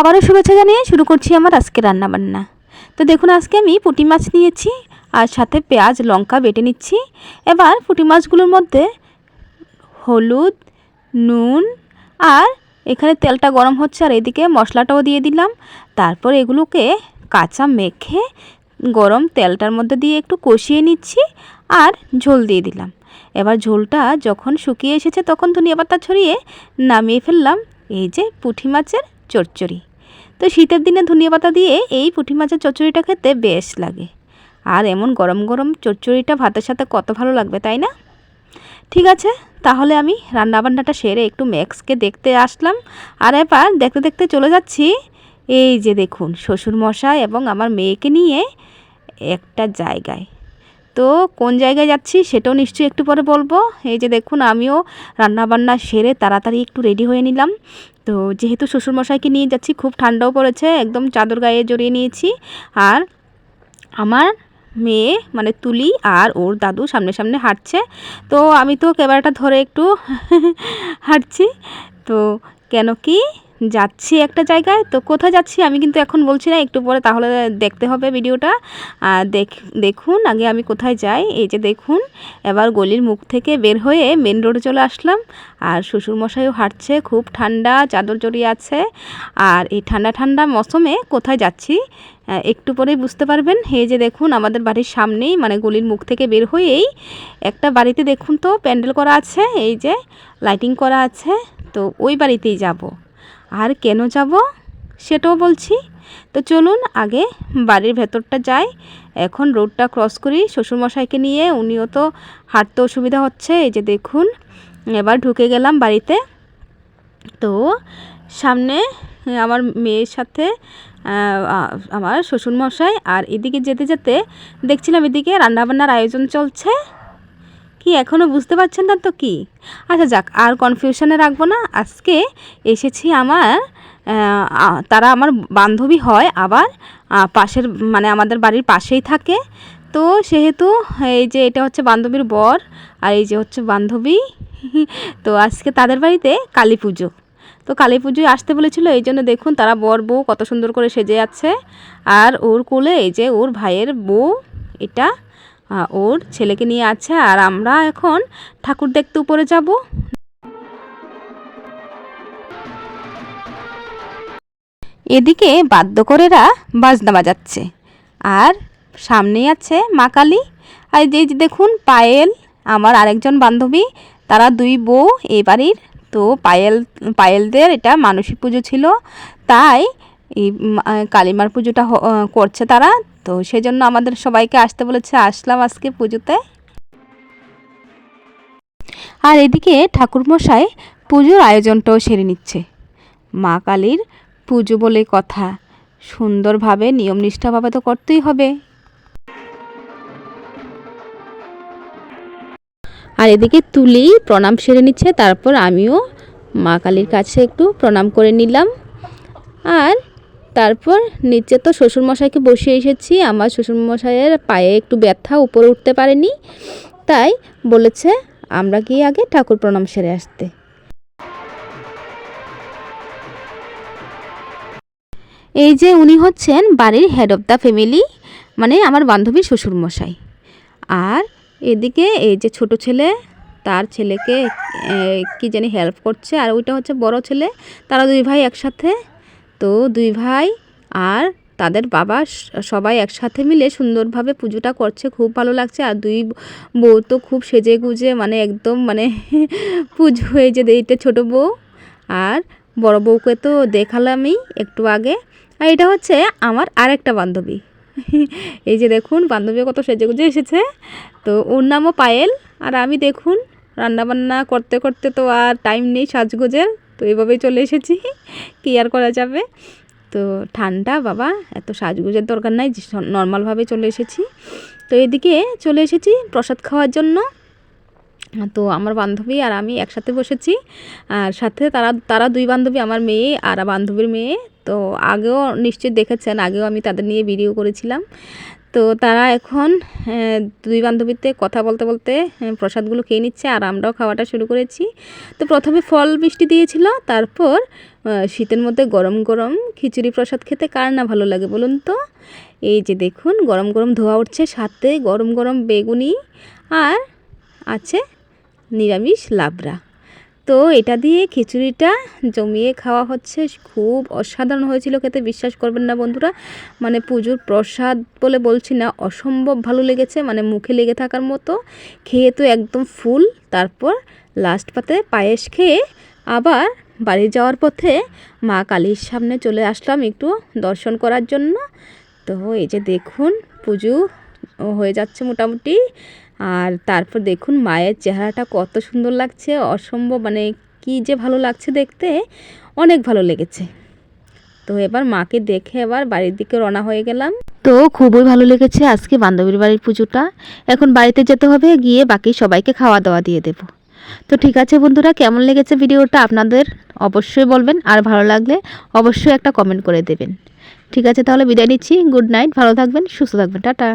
আবারও শুভেচ্ছা জানিয়ে শুরু করছি আমার আজকে রান্নাবান্না। তো দেখুন, আজকে আমি পুঁটি মাছ নিয়েছি আর সাথে পেঁয়াজ, লঙ্কা বেটে নিচ্ছি। এবার পুঁটি মাছগুলোর মধ্যে হলুদ, নুন আর এখানে তেলটা গরম হচ্ছে আর এদিকে মশলাটাও দিয়ে দিলাম। তারপর এগুলোকে কাঁচা মেখে গরম তেলটার মধ্যে দিয়ে একটু কষিয়ে নিচ্ছি আর ঝোল দিয়ে দিলাম। এবার ঝোলটা যখন শুকিয়ে এসেছে তখন ধনিয়া পাতা ছড়িয়ে নামিয়ে ফেললাম। এই যে পুঁটি মাছের চচ্চড়ি। তো শীতের দিনে ধনিয়া পাতা দিয়ে এই পুঁটি মাছের চচ্চড়িটা খেতে বেশ লাগে। আর এমন গরম গরম চচ্চড়িটা ভাতের সাথে কত ভালো লাগবে, তাই না? ঠিক আছে, তাহলে আমি রান্নাবান্নাটা সেরে একটু ম্যাক্সকে দেখতে আসলাম। আর এবার দেখতে দেখতে চলে যাচ্ছি। এই যে দেখুন শ্বশুর মশাই এবং আমার মেয়েকে নিয়ে একটা জায়গায়। তো কোন জায়গায় যাচ্ছি সেটাও নিশ্চয়ই একটু পরে বলব। এই যে দেখুন, আমিও রান্নাবান্না সেরে তাড়াতাড়ি একটু রেডি হয়ে নিলাম। তো যেহেতু শ্বশুরমশাইকে নিয়ে যাচ্ছি, খুব ঠান্ডাও পড়েছে, একদম চাদর গায়ে জড়িয়ে নিয়েছি। আর আমার মেয়ে মানে তুলি আর ওর দাদু সামনে সামনে হাঁটছে। তো আমি তো ক্যামেরাটা ধরে একটু হাঁটছি। তো কেন কি যাচ্ছি একটা জায়গায়, তো কোথায় যাচ্ছি আমি কিন্তু এখন বলছি না, একটু পরে তাহলে দেখতে হবে ভিডিওটা। আর দেখ, দেখুন, আগে আমি কোথায় যাই, এই যে দেখুন, এবার গলির মুখ থেকে বের হয়ে মেন রোডে চলে আসলাম। আর শ্বশুরমশাইও হাঁটছে, খুব ঠান্ডা, চাদর জড়িয়ে আছে। আর এই ঠান্ডা ঠান্ডা মৌসুমে কোথায় যাচ্ছি একটু পরেই বুঝতে পারবেন। এই যে দেখুন, আমাদের বাড়ির সামনেই মানে গলির মুখ থেকে বের হয়েই একটা বাড়িতে দেখুন তো, প্যান্ডেল করা আছে, এই যে লাইটিং করা আছে, তো ওই বাড়িতেই যাব। আর কেন যাব? সেটাও বলছি। তো চলুন আগে বাড়ির ভেতরটা যাই। এখন রোডটা ক্রস করি। শ্বশুরমশাইকে নিয়ে উনিও তো হাঁটতে অসুবিধা হচ্ছে, এই যে দেখুন। এবার ঢুকে গেলাম বাড়িতে। তো সামনে আমার মেয়ের সাথে আমার শ্বশুরমশাই আর এদিকে যেতে যেতে দেখছিলাম এদিকে রান্নাবান্নার আয়োজন চলছে। কি এখনও বুঝতে পারছেন না তো কি? আচ্ছা যাক, আর কনফিউশনে রাখব না। আজকে এসেছি আমার তারা আমার বান্ধবী হয় আবার পাশের মানে আমাদের বাড়ির পাশেই থাকে। তো সেহেতু এই যে এটা হচ্ছে বান্ধবীর বর, আর এই যে হচ্ছে বান্ধবী, তো আজকে তাদের বাড়িতে কালী পুজো। তো কালী পুজোয় আসতে বলেছিল, এই জন্য দেখুন তারা বর বউ কত সুন্দর করে সেজে আছে আর ওর কোলে এই যে ওর ভাইয়ের বউ, এটা ওর ছেলেকে নিয়ে আছে, আর আমরা এখন ঠাকুর দেখতে উপরে যাব। এদিকে বাদ্যকরেরা বাজনা বাজাচ্ছে, আর সামনেই আছে মা কালী। আর যে দেখুন, পায়েল, আমার আরেকজন বান্ধবী, তারা দুই বউ এই বাড়ির। তো পায়েল, পায়েলদের এটা মানসিক পুজো ছিল। তাই এই কালীমার পুজোটা করছে তারা। তো সেই জন্য আমাদের সবাইকে আসতে বলেছে, আসলাম আজকে পুজোতে। আর এদিকে ঠাকুরমশাই পুজোর আয়োজনটাও সেরে নিচ্ছে। মা কালীর পুজো বলে কথা, সুন্দরভাবে নিয়ম নিষ্ঠাভাবে তো করতেই হবে। আর এদিকে তুলি প্রণাম সেরে নিচ্ছে, তারপর আমিও মা কালীর কাছে একটু প্রণাম করে নিলাম। আর তারপর নিচে তো শ্বশুরমশাইকে বসিয়ে এসেছি। আমার শ্বশুরমশাইয়ের পায়ে একটু ব্যথা, উপরে উঠতে পারেনি। তাই বলেছে, আমরা গিয়ে আগে ঠাকুর প্রণাম সেরে আসতে। এই যে উনি হচ্ছেন বাড়ির হেড অফ দ্য ফ্যামিলি মানে আমার বান্ধবীর শ্বশুরমশাই। আর এদিকে এই যে ছোট ছেলে, তার ছেলেকে কি জানি হেল্প করছে। আর ওইটা হচ্ছে বড় ছেলে, তারা দুই ভাই একসাথে তো দুই ভাই আর তাদের বাবা সবাই একসাথে মিলে সুন্দরভাবে পুজোটা করছে, খুব ভালো লাগছে। আর দুই বউ তো খুব সেজে গুজে মানে একদম মানে পুজো হয়ে যে এইটা ছোটো বউ। আর বড় বউকে তো দেখালামই একটু আগে। আর এটা হচ্ছে আমার আরেকটা বান্ধবী। এই যে দেখুন বান্ধবী কত সেজে গুজে এসেছে। তো ওর নামও পায়েল। আর আমি দেখুন, রান্নাবান্না করতে করতে তো আর টাইম নেই সাজগোজের। তো এভাবেই চলে এসেছি। কী আর করা যাবে? তো ঠান্ডা, বাবা, এত সাজগুজের দরকার নাই নর্মালভাবে চলে এসেছি। তো এদিকে চলে এসেছি প্রসাদ খাওয়ার জন্য। তো আমার বান্ধবী আর আমি একসাথে বসেছি। আর সাথে তারা তারা দুই বান্ধবী, আমার মেয়ে আর বান্ধবীর মেয়ে। তো আগেও নিশ্চয়ই দেখেছেন, আগেও আমি তাদের নিয়ে ভিডিও করেছিলাম। তো তারা এখন দুই বান্ধবীতে কথা বলতে বলতে প্রসাদগুলো খেয়ে নিচ্ছে আর আমরাও খাওয়াটা শুরু করেছি। তো প্রথমে ফল মিষ্টি দিয়েছিল, তারপর শীতের মধ্যে গরম গরম খিচুড়ি প্রসাদ খেতে কার না ভালো লাগে বলুন তো? এই যে দেখুন, গরম গরম ধোয়া উঠছে সাথে গরম গরম বেগুনি আর আছে নিরামিষ লাবড়া। তো এটা দিয়ে খিচুড়িটা জমিয়ে খাওয়া হচ্ছে। খুব অসাধারণ হয়েছিল খেতে, বিশ্বাস করবেন না বন্ধুরা। মানে পুজোর প্রসাদ বলে বলছি না, অসম্ভব ভালো লেগেছে মানে মুখে লেগে থাকার মতো। খেয়ে তো একদম ফুল, তারপর লাস্ট পাতে পায়েস খেয়ে আবার বাড়ি যাওয়ার পথে মা কালীর সামনে চলে আসলাম একটু দর্শন করার জন্য। তো এই যে দেখুন, পুজো হয়ে যাচ্ছে মোটামুটি। আর তারপর দেখুন মায়ের চেহারাটা কত সুন্দর লাগছে, অসম্ভব মানে কি যে ভালো লাগছে দেখতে, অনেক ভালো লেগেছে। তো এবার মাকে দেখে এবার বাড়ির দিকে রওনা হয়ে গেলাম। তো খুবই ভালো লেগেছে আজকে বান্ধবীর বাড়ির পুজোটা। এখন বাড়িতে যেতে হবে, গিয়ে বাকি সবাইকে খাওয়া দাওয়া দিয়ে দেব। তো ঠিক আছে বন্ধুরা, কেমন লেগেছে ভিডিওটা আপনাদের অবশ্যই বলবেন, আর ভালো লাগলে অবশ্যই একটা কমেন্ট করে দেবেন। ঠিক আছে তাহলে বিদায় নিচ্ছি, গুড নাইট, ভালো থাকবেন, সুস্থ থাকবেন, টাটা।